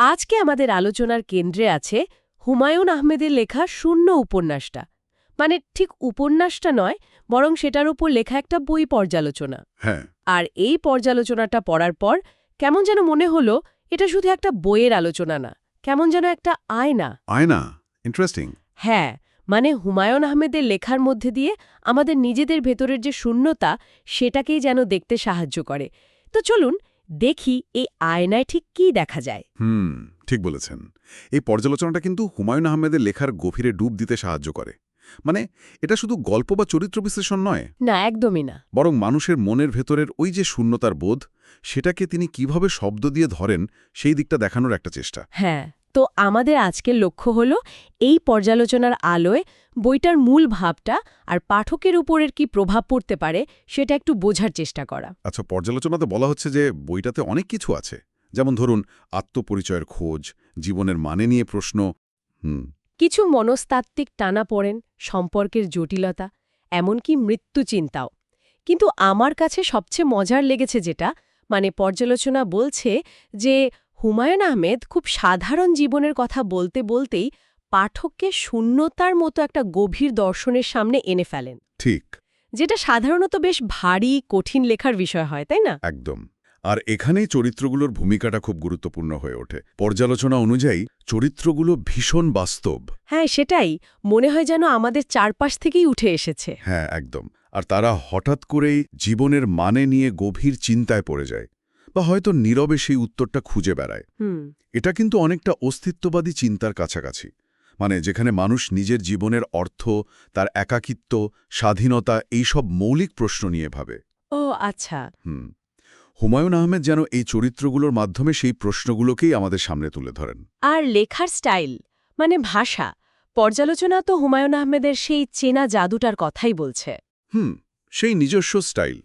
আজকে আমাদের আলোচনার কেন্দ্রে আছে হুমায়ুন আহমেদের লেখা শূন্য উপন্যাসটা। মানে ঠিক উপন্যাসটা নয় বরং সেটার উপর লেখা একটা বই পর্যালোচনা। হ্যাঁ। আর এই পর্যালোচনাটা পড়ার পর কেমন যেন মনে হলো এটা শুধু একটা বইয়ের আলোচনা না কেমন যেন একটা আয়না। আয়না ইন্টারেস্টিং হ্যাঁ মানে হুমায়ুন আহমেদের লেখার মধ্যে দিয়ে আমাদের নিজেদের ভেতরের যে শূন্যতা সেটাকেই যেন দেখতে সাহায্য করে। তো চলুন দেখি এই আয়নায় ঠিক কি দেখা যায়। হুম ঠিক বলেছেন। এই পর্যালোচনাটা কিন্তু হুমায়ুন আহমেদের লেখার গভীরে ডুব দিতে সাহায্য করে। মানে এটা শুধু গল্প বা চরিত্র বিশ্লেষণ নয়? না একদমই না। বরং মানুষের মনের ভেতরের ওই যে শূন্যতার বোধ সেটাকে তিনি কীভাবে শব্দ দিয়ে ধরেন সেই দিকটা দেখানোর একটা চেষ্টা। হ্যাঁ। তো আমাদের আজকের লক্ষ্য হল এই পর্যালোচনার আলোয় বইটার মূল ভাবটা আর পাঠকের উপরের কি প্রভাব পড়তে পারে সেটা একটু বোঝার চেষ্টা করা। আচ্ছা পর্যালোচনাতে বলা হচ্ছে যে বইটাতে অনেক কিছু আছে। যেমন ধরুন আত্মপরিচয়ের খোঁজ জীবনের মানে নিয়ে প্রশ্ন হুম। কিছু মনস্তাত্ত্বিক টানা পড়েন সম্পর্কের জটিলতা এমনকি মৃত্যু চিন্তাও। কিন্তু আমার কাছে সবচেয়ে মজার লেগেছে যেটা মানে পর্যালোচনা বলছে যে হুমায়ুন আহমেদ খুব সাধারণ জীবনের কথা বলতে বলতেই পাঠককে শূন্যতার মতো একটা গভীর দর্শনের সামনে এনে ফেলেন। ঠিক। যেটা সাধারণত বেশ ভারী কঠিন লেখার বিষয় হয় তাই না? একদম। আর এখানেই চরিত্রগুলোর ভূমিকাটা খুব গুরুত্বপূর্ণ হয়ে ওঠে। পর্যালোচনা অনুযায়ী চরিত্রগুলো ভীষণ বাস্তব। হ্যাঁ সেটাই। মনে হয় যেন আমাদের চারপাশ থেকেই উঠে এসেছে। হ্যাঁ একদম। আর তারা হঠাৎ করেই জীবনের মানে নিয়ে গভীর চিন্তায় পড়ে যায়। বা হয়তো নীরবে সেই উত্তরটা খুঁজে বেড়ায়। হুম। এটা কিন্তু অনেকটা অস্তিত্ববাদী চিন্তার কাছাকাছি। মানে যেখানে মানুষ নিজের জীবনের অর্থ তার একাকিত্ব স্বাধীনতা এইসব মৌলিক প্রশ্ন নিয়ে ভাবে। ও আচ্ছা। হুম। হুমায়ুন আহমেদ যেন এই চরিত্রগুলোর মাধ্যমে সেই প্রশ্নগুলোকেই আমাদের সামনে তুলে ধরেন। আর লেখার স্টাইল মানে ভাষা পর্যালোচনা তো হুমায়ুন আহমেদের সেই চেনা জাদুটার কথাই বলছে। হুম সেই নিজস্ব স্টাইল।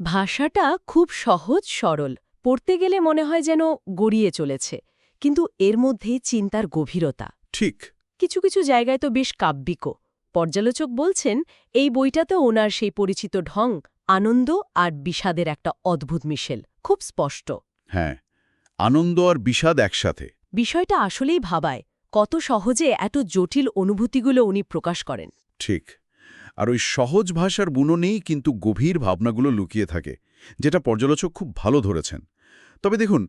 ভাষাটা খুব সহজ সরল। পড়তে গেলে মনে হয় যেন গড়িয়ে চলেছে কিন্তু এর মধ্যেই চিন্তার গভীরতা। ঠিক। কিছু কিছু জায়গায় তো বেশ কাব্যিকও পর্যালোচক বলছেন এই বইটাতে ওনার সেই পরিচিত ঢং আনন্দ আর বিষাদের একটা অদ্ভুত মিশেল। খুব স্পষ্ট। হ্যাঁ আনন্দ আর বিষাদ একসাথে। বিষয়টা আসলেই ভাবায় কত সহজে এত জটিল অনুভূতিগুলো উনি প্রকাশ করেন। ঠিক। আর ওই সহজ ভাষার বুননেই কিন্তু গভীর ভাবনাগুলো লুকিয়ে থাকে যেটা পর্যালোচক খুব ভালো ধরেছেন। তবে দেখুন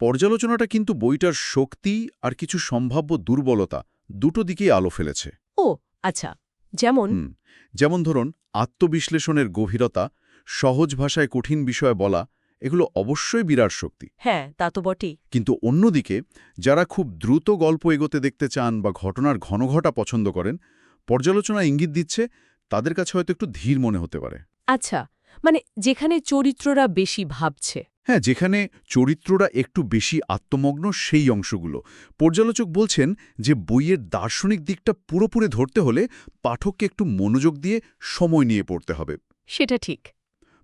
পর্যালোচনাটা কিন্তু বইটার শক্তি আর কিছু সম্ভাব্য দুর্বলতা দুটো দিকেই আলো ফেলেছে। ও আচ্ছা যেমন? যেমন ধরুন আত্মবিশ্লেষণের গভীরতা সহজ ভাষায় কঠিন বিষয় বলা এগুলো অবশ্যই বিরাট শক্তি। হ্যাঁ তা তো বটেই। কিন্তু অন্যদিকে যারা খুব দ্রুত গল্প এগোতে দেখতে চান বা ঘটনার ঘনঘটা পছন্দ করেন পর্যালোচনা ইঙ্গিত দিচ্ছে তাদের কাছে হয়তো একটু ধীর মনে হতে পারে। আচ্ছা মানে যেখানে চরিত্ররা বেশি ভাবছে। হ্যাঁ যেখানে চরিত্ররা একটু বেশি আত্মমগ্ন সেই অংশগুলো। পর্যালোচক বলছেন যে বইয়ের দার্শনিক দিকটা পুরোপুরি ধরতে হলে পাঠককে একটু মনোযোগ দিয়ে সময় নিয়ে পড়তে হবে। সেটা ঠিক।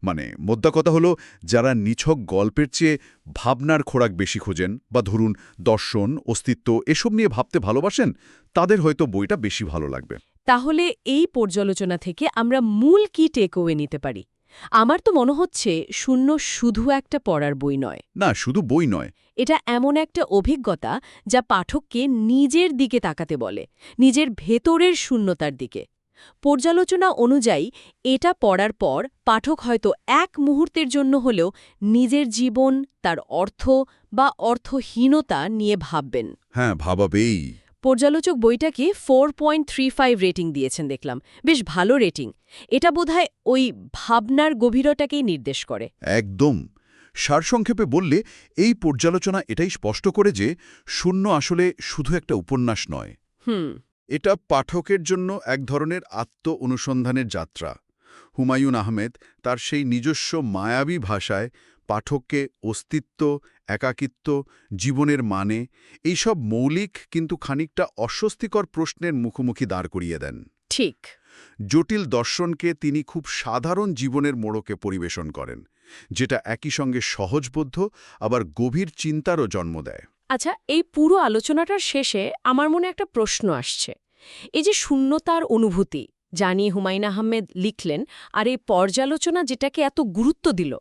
মানে মোদ্দা কথা হলো যারা নিছক গল্পের চেয়ে ভাবনার খোরাক বেশি খোঁজেন বা ধরুন দর্শন অস্তিত্ব এসব নিয়ে ভাবতে ভালোবাসেন তাদের হয়তো বইটা বেশি ভালো লাগবে। তাহলে এই পর্যালোচনা থেকে আমরা মূল কি টেকওয়ে নিতে পারি? আমার তো মনে হচ্ছে শূন্য শুধু একটা পড়ার বই নয়। না শুধু বই নয়। এটা এমন একটা অভিজ্ঞতা যা পাঠককে নিজের দিকে তাকাতে বলে নিজের ভেতরের শূন্যতার দিকে। পর্যালোচনা অনুযায়ী এটা পড়ার পর পাঠক হয়তো এক মুহূর্তের জন্য হলেও নিজের জীবন তার অর্থ বা অর্থহীনতা নিয়ে ভাববেন। হ্যাঁ ভাবাবেই। পর্যালোচক বইটাকে four point three five rating দিয়েছেন দেখলাম। বেশ ভালো রেটিং এটা বোধহয় ওই ভাবনার গভীরতাকেই নির্দেশ করে। একদম। সারসংক্ষেপে বললে এই পর্যালোচনা এটাই স্পষ্ট করে যে শূন্য আসলে শুধু একটা উপন্যাস নয়। হুম। এটা পাঠকের জন্য এক ধরনের আত্ম অনুসন্ধানের যাত্রা। হুমায়ুন আহমেদ তার সেই নিজস্ব মায়াবী ভাষায় পাঠককে অস্তিত্ব একাকিত্ব জীবনের মানে এইসব মৌলিক কিন্তু খানিকটা অস্বস্তিকর প্রশ্নের মুখোমুখি দাঁড় করিয়ে দেন। ঠিক। জটিল দর্শনকে তিনি খুব সাধারণ জীবনের মোড়কে পরিবেশন করেন যেটা একই সঙ্গে সহজবোধ্য আবার গভীর চিন্তারও জন্ম দেয়। আচ্ছা এই পুরো আলোচনাটার শেষে আমার মনে একটা প্রশ্ন আসছে। এই যে শূন্যতার অনুভূতি জানিয়ে হুমায়ুন আহমেদ লিখলেন আর এই পর্যালোচনা যেটাকে এত গুরুত্ব দিল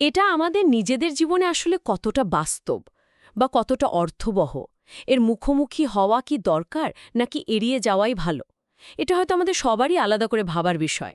এটা আমাদের নিজেদের জীবনে আসলে কতটা বাস্তব বা কতটা অর্থবহ? এর মুখোমুখি হওয়া কি দরকার নাকি এড়িয়ে যাওয়াই ভালো? এটা হয়তো আমাদের সবারই আলাদা করে ভাবার বিষয়।